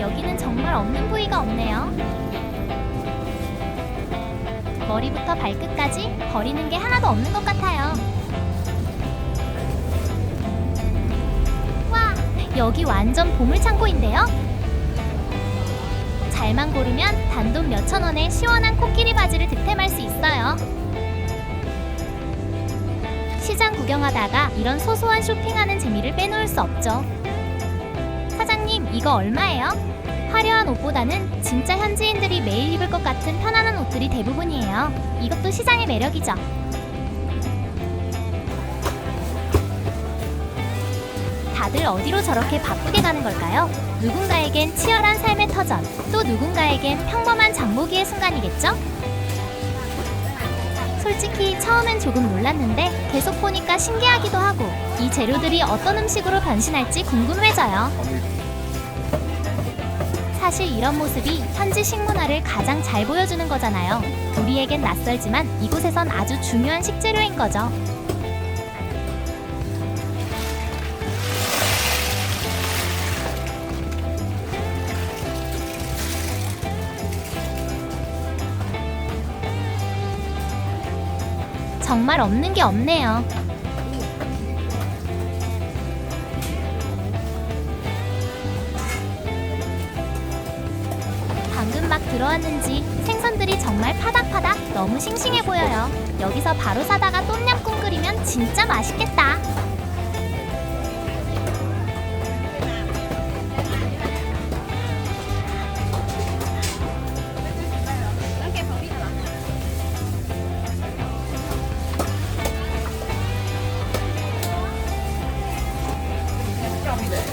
여기는 정말 없는 부위가 없네요. 머리부터 발끝까지 버리는 게 하나도 없는 것 같아요. 와, 여기 완전 보물창고인데요? 잘만 고르면 단돈 몇천 원에 시원한 코끼리 바지를 득템할 수 있어요. 시장 구경하다가 이런 소소한 쇼핑하는 재미를 빼놓을 수 없죠. 사장님, 이거 얼마예요? 화려한 옷보다는 진짜 현지인들이 매일 입을 것 같은 편안한 옷들이 대부분이에요. 이것도 시장의 매력이죠. 다들 어디로 저렇게 바쁘게 가는 걸까요? 누군가에겐 치열한 삶의 터전, 또 누군가에겐 평범한 장보기의 순간이겠죠? 솔직히 처음엔 조금 놀랐는데 계속 보니까 신기하기도 하고 이 재료들이 어떤 음식으로 변신할지 궁금해져요. 사실 이런 모습이 현지 식문화를 가장 잘 보여주는 거잖아요. 우리에겐 낯설지만 이곳에선 아주 중요한 식재료인 거죠. 정말 없는 게 없네요. 방금 막 들어왔는지 생선들이 정말 파닥파닥 너무 싱싱해 보여요. 여기서 바로 사다가 똠얌꿍 끓이면 진짜 맛있겠다.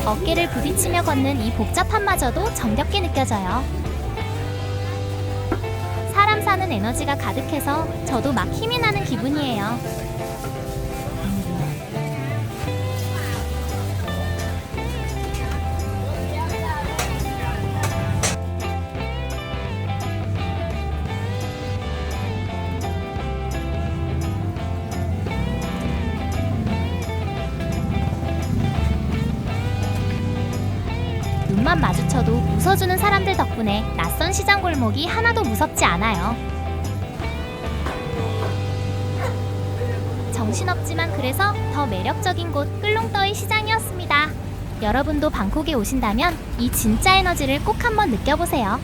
어깨를 부딪히며 걷는 이 복잡함마저도 정겹게 느껴져요. 사람 사는 에너지가 가득해서 저도 막 힘이 나는 기분이에요. 눈만 마주쳐도 웃어주는 사람들 덕분에 낯선 시장 골목이 하나도 무섭지 않아요. 정신없지만 그래서 더 매력적인 곳 끌롱떠이 시장이었습니다. 여러분도 방콕에 오신다면 이 진짜 에너지를 꼭 한번 느껴보세요.